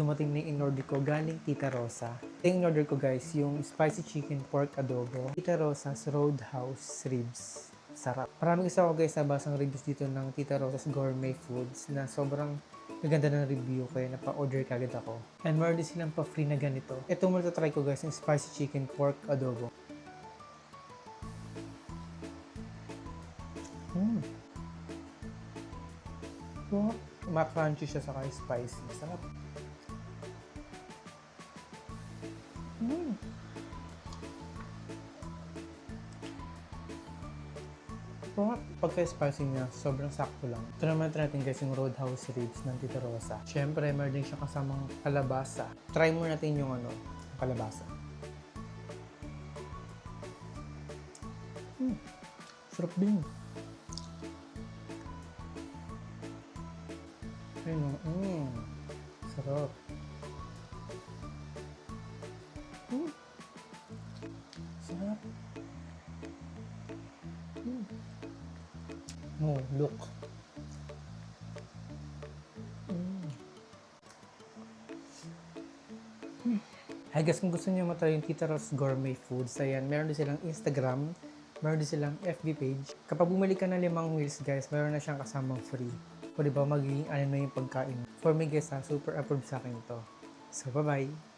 dumating na yung in-order ko galing Tita Rosa. Yung in-order ko guys, yung spicy chicken pork adobo. Tita Rosa's Roadhouse Ribs. Sarap. Marami kasi ako guys nabasang reviews dito ng Tita Rosa's Gourmet Foods na sobrang maganda ng review kaya napa-order kagad ako. And meron din silang pa-free na ganito. Ito muna try ko guys, yung spicy chicken pork adobo. Mm. Wow. Ma-crunchy siya saka spicy. Sarap. Mm. Sarap. Pagka-spicy niya, sobrang sakto lang. Ito naman natin guys yung Roadhouse Ribs ng Tita Rosa. Siyempre, meron din siya kasamang kalabasa. Try mo natin yung ano, kalabasa. Mm. Sarap din. Ayun, mm. Sarap. Oh, look. Mm. Mm. Hi guys, kung gusto niyo matry yung Tita Gourmet Foods, ayan, meron din silang Instagram, meron din silang FB page. Kapag bumili ka ng limang meals guys, meron na siyang kasamang free. O diba, magiging ano na yung pagkain. For me guys ha, super approved sa akin to. So, bye-bye!